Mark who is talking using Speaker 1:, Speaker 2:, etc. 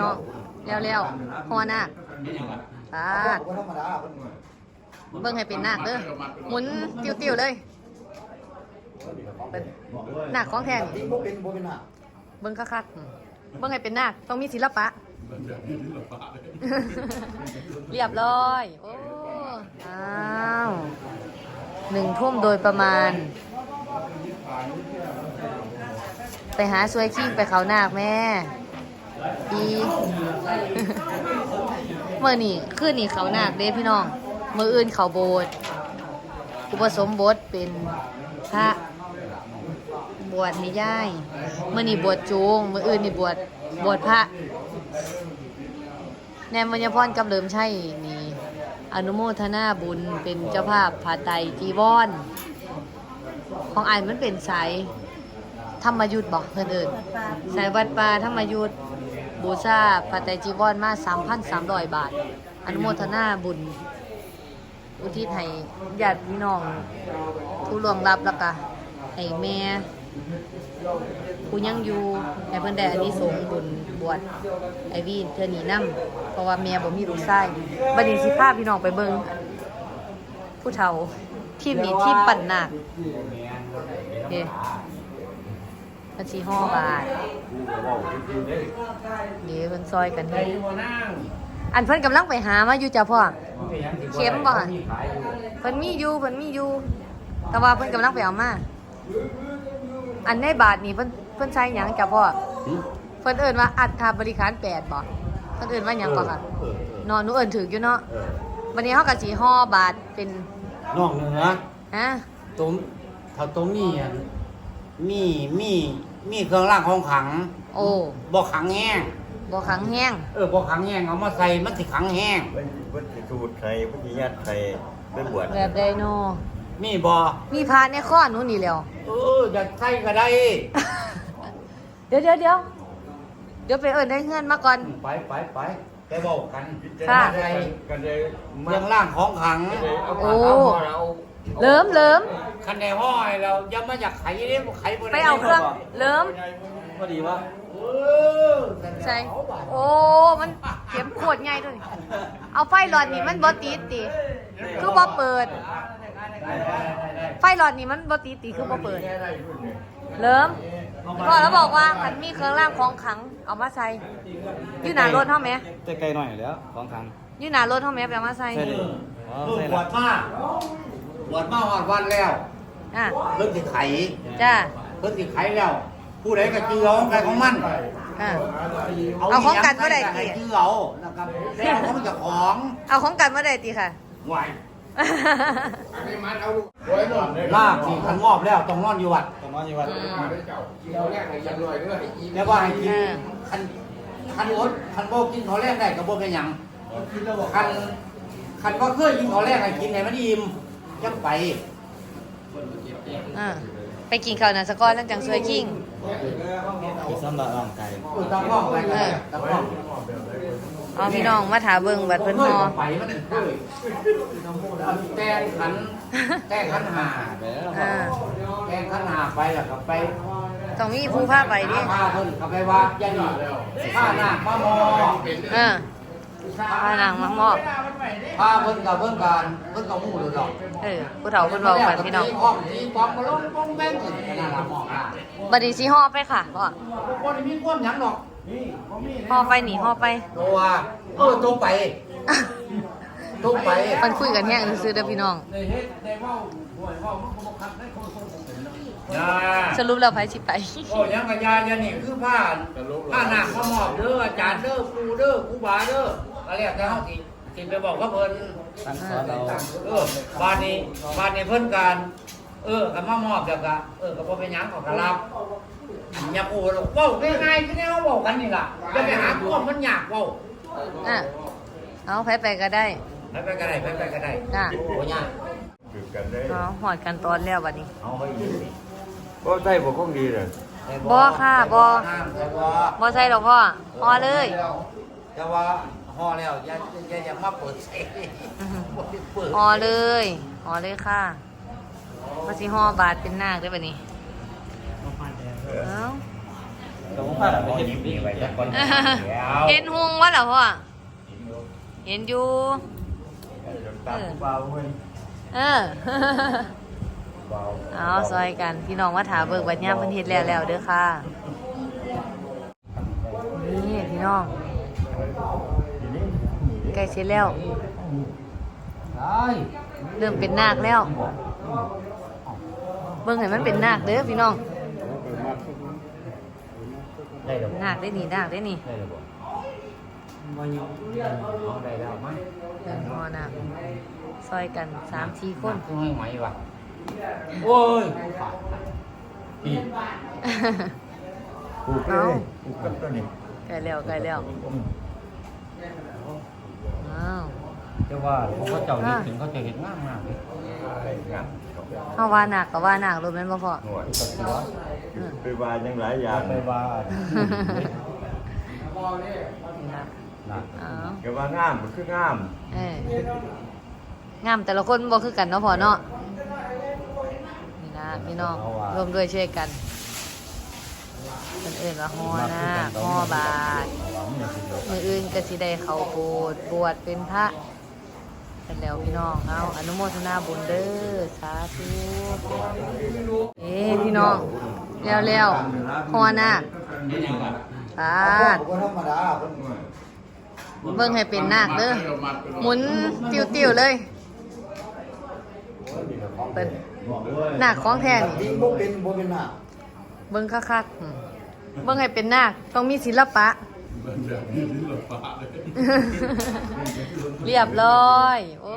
Speaker 1: น้องแล้วแล้วพ่อนาคปาด
Speaker 2: คนธรรมดาคน
Speaker 1: เบิ่งให้เป็นนาคเด้อหมุนติ้วๆเลยเป็นนาคของแท้
Speaker 2: จ
Speaker 1: นี่
Speaker 2: ริงบ่เป็นบ่เป็นอะ
Speaker 1: เบิ่งคักๆอืมเบิ่งให้เป็นนาคต้องมีศิลปะ เรียบร้อยโอ้อ้าวหนึ่งทุ่มโดยประมาณ ไปหาซวยคิงไปเขานาคแม่ อีเมื่อนี่คืนนี่เขานาคเด้พี่น้องมืออื่นเขาโบสถ์อุปสมบทเป็นพระบวชให้ย่ายเมื่อนี่บวชจูงมืออื่นนี่บวชบวชพระแนมมัญพรกำเริมใช่นี่อนุโมทนาบุญเป็นเจ้าภาพผาไตจีวรของไอายมันเป็นสายธรรมยุทธ์บอกเพื่อนเอิญสายวัดป่าธรรมยุทธ บูชาผาไตจีวรมา3,300บาท อนุโมทนาบุญ อุทิศให้ญาติพี่น้อง ผู้ล่วงลับแล้วก็ให้แม่ผู้ยังอยู่ให้เพิ่นได้อันนี้สงส์บุญบวชไอวีเธอหนีนำเพราะว่าแม่บ่มีลูกชายบัดนี้สิพาพี่น้องไปเบิ่งผู้เฒ่าทีมนี้ทีมปั่นหนาคโอเค พันสีห่อบาทเดี๋ยวเพิ่นซอยกันเฮ็ดอันเพิ่นกำลังไปหามาอยู่จ้ะพ่อเข็มบ่หั่นเพิ่นมีอยู่เพิ่นมีอยู่ แต่ว่าเพิ่นกำลังไปเอามาอันในบาทนี่เพิ่นเพิ่นใช้หยังจ้ะพ่อเพิ่นเอิ้นว่าอัตราบริการแปดบ่เพิ่นเอิ้นว่าหยังก่อนค่ะเนาะหนูเอิ้นถูกอยู่เนาะวันนี้เฮาก็สิห่อบาทเป็น
Speaker 3: นอกเหนือ
Speaker 1: ฮะ
Speaker 3: ตัวถ้าตัวมีอันมีมี มีเครื่องรางของขลัง
Speaker 1: โอ้
Speaker 3: บ่ขังแห้ง
Speaker 1: บ่ขังแห้ง
Speaker 3: เออบ่ขังแห้งเอามาใส่มันสิขังแห้ง
Speaker 4: มันมันสิสูตรไทยมันสิยัดไทยไปบวช
Speaker 1: แบบใดเนาะ
Speaker 3: มีบ่
Speaker 1: มีพระในข้อหนูนี่แหล้ว
Speaker 3: เอออยากใส่ก็ได้
Speaker 1: เดี๋ยวเดี๋ยวเดี๋ยวเดี๋ยวไปเอิ้นได้เฮือนมาก่อน
Speaker 3: ไปไปไปไปบอกกัน
Speaker 1: ค่ะ
Speaker 3: ใส่
Speaker 4: กันเลย
Speaker 3: เครื่องรางของขลัง
Speaker 1: โอ้เลิมเลิม
Speaker 3: คันในห้อยเราอย่ามาจากไขเด้บ่ไขบ่ด้
Speaker 1: ไปเอาเครื่องเลิม
Speaker 3: พอดีว่าเออ
Speaker 1: ใช่โอ้มันเข็มขวดใหญ่ด้วยนี่เอาไฟหลอดนี่มันบ่ติดติคือบ่เปิด ไฟหลอดนี่มันบ่ติดติคือบ่เปิด เริ่มพ่อแล้วบอกว่าคันมีเครื่องรางของขลังเอามาใส่อยู่หน้ารถเฮาแหม
Speaker 5: จะไกลหน่อยแล้วของทาง
Speaker 1: อยู่หน้ารถเฮาแหมไปเอามาใส่
Speaker 5: ใช่ดิอ๋อ
Speaker 3: เพิ่ง
Speaker 5: ใช่
Speaker 3: บว
Speaker 5: ละ
Speaker 3: ชมา บวชมาหอดวันแล้ว
Speaker 1: อะ
Speaker 3: เพิ่งสิไข
Speaker 1: จ้า
Speaker 3: เพิ่นสิไขแล้ว ผู้ใดก็จือเอาใครของมัน
Speaker 1: อะ เอาของกันบ่ได้ติ
Speaker 3: ใครจือเอานะครับแล้วของเจ้าของ
Speaker 1: เอาของกันมาได้ติค่ะ
Speaker 3: ไหวลากสิคันงอบแล้วต้องนอนอยู่วัด
Speaker 5: ตอนนอนอยู่วัด
Speaker 3: แล้วก็ให้กิน
Speaker 1: เออ
Speaker 3: คันคันอดคันบ่กินข้าวแรกได้ก็บ่เป็นหยังคันคันบ่เคยกินข้าวแรกให้กินให้มันอิ่ม จังไป
Speaker 1: อะไปกินข้าวนาสกอนแล้วจังสวยคิง
Speaker 5: คือสำหรับร่างกาย
Speaker 3: เออตามห้องไปก็ได้ตามห้อง
Speaker 1: เอาพี่น้องมาถาเบิ่งบัดเพิ่นฮอ
Speaker 3: ไปมันเคยแต่ขันแต่ขันหา
Speaker 5: ไปแล้ว
Speaker 1: อ่า
Speaker 3: แต่ขันหาไปแล้วก็ไป
Speaker 1: ต้องมีผู้พาไปดิ
Speaker 3: พาเพิ่นก็ไปว่าอย่าดีข้าหน้ามามอ
Speaker 1: เออ พาหนังมามอบ
Speaker 3: พาเพิ่นกับเพิ่นกันเพิ่นกับหมู่ดูดอก
Speaker 1: เออผู้เฒ่าเพิ่นเว้ากันพี่น้อง
Speaker 3: ตีป้อมตีป้อมก็ลงป้องแบงกันขนาดละหมอกอะ
Speaker 1: บัดนี้สิฮอไปค่ะพ่อ
Speaker 3: บ่ได้มีความหยังดอก
Speaker 1: ฮอไปหนีฮอไป
Speaker 3: ตัวเออตัวไปตัวไป
Speaker 1: มันคุยกันแห้งซื้อๆเด้อพี่น้อง
Speaker 3: อย่า
Speaker 1: สรุปแล้วไผสิไป
Speaker 3: โอ้ยังกะยาอย่านี่คือผ้าผ้าหนักเขามอบเด้ออาจารย์เด้อครูเด้อครูบาเด้อ อะไรแต่เฮาสิสิไปบอกว่าเพิ่น
Speaker 5: ตั้งสอนเรา
Speaker 3: เออบ้านนี้บ้านนี้เพิ่นการเออก็มามอบแล้วก็เออก็บ่เป็นหยังเขาก็รับอย่าพูดหรอกเว้าง่ายๆคือแนวเว้ากันนี่ล่ะอย่าไปหาความมันยากเว้า
Speaker 1: อะเอาไผไปก็ได้
Speaker 3: ไปไปก็ได้ไปไปก็ได้
Speaker 1: จ้ะ
Speaker 3: บ่ยาก
Speaker 4: คือกันเลย
Speaker 1: เอาหอดกันตอนแล้วบัดนี้
Speaker 3: เอาไปอีกสิ
Speaker 4: บ่ใช่บ่คงดีเลย
Speaker 3: ได้
Speaker 1: บ่ค่ะบ่
Speaker 3: ห้ามแต่ว่า
Speaker 1: บ่ใช่ดอกพ่อฮอเลย
Speaker 3: แต่ว่าห่ อแล้วอย่าอย่าอย่ามาเปิดใส่
Speaker 1: อื้อหือ
Speaker 3: บ่ได้เปิด
Speaker 1: ฮอเลยฮอเลยค่ะว่าสิฮอบาทเป็นนาคได้อบัดนี้เอ้า
Speaker 5: แต่ผมพลาดไป
Speaker 3: เอา
Speaker 5: เห็น
Speaker 3: ยิ้ม
Speaker 5: ดี
Speaker 3: ดี
Speaker 5: ไว้
Speaker 3: ไว้
Speaker 5: แล้
Speaker 3: จั
Speaker 5: ว
Speaker 3: ก
Speaker 5: ค
Speaker 3: คนน
Speaker 1: เห็นหุงวะเหรอพ่อเห็นอยู่
Speaker 4: ตามผู้บ่าวเว้ย
Speaker 1: เออเอาซอยกันพี่น้องว่าถาเบิกบัญญัติเพิ่นเฮ็ดแล้วแล้วเด้อค่ะนี่พี่น้อง
Speaker 4: ทีนี้
Speaker 1: ใกล้เสร็จแล้ว
Speaker 3: ได้
Speaker 1: เริ่มเป็นนาคแล้ว เบิ่งให้มันเป็นนาคเด้อพี่น้อง
Speaker 3: ได้แล้วบ่
Speaker 1: นาคได้นี่นาคได้นี่
Speaker 3: ได้แล้วบ่
Speaker 5: มาอยู่
Speaker 3: เอาได้แล้วมั้ย
Speaker 1: เดินพอนาคซอยกันสามสี่คน
Speaker 3: คือให้ไหมวะโอ้ยพี่
Speaker 4: ปลูกเลยปลูกกับต้นนี้
Speaker 1: ใกล้แล้วใกล้แล้วอ้าว
Speaker 3: เจ้าว่าเขาเจ้าเห็นถึงเขาจะเห็นงามมากเลย
Speaker 4: งาม
Speaker 1: เฮาว่านาคก็ว่านาครถแม่นบ่พ่อ
Speaker 4: หน่วย
Speaker 3: ตัดตัว
Speaker 4: ไปวายังหลายอย่าง
Speaker 3: ไปว่า
Speaker 1: นี่ล่ะ
Speaker 3: น่ะ
Speaker 1: อ้าว
Speaker 4: ก็ว่างามมันคืองาม
Speaker 1: เอองามแต่ละคนบ่คือกันเนาะพ่อเนาะนี่นะพี่น้องร่วมด้วยช่วยกันคนอื่นว่าฮอนะฮอบาท
Speaker 3: หวังเนี่ยสิเดียว
Speaker 1: มืออื่นก็สิได้เข้าโบสถ์บวชเป็นพระ กันแล้วพี่น้องเอาอนุโมทนาบุญเด้อสาธุเอ้พี่น้องแล้วแล้วฮอนาคสาธุ
Speaker 5: ก็ธรรมดา
Speaker 1: เบิ่งให้เป็นนาคเด้อหมุนติ้วๆเลยเป็นนาคของแท้นี่
Speaker 5: บินบ่เป็นบ่เป็นหน้า
Speaker 1: เบิ่งคักๆอืมเบิ่งให้เป็นนาคต้องมีศิลปะ เเรียบร้อย โอ้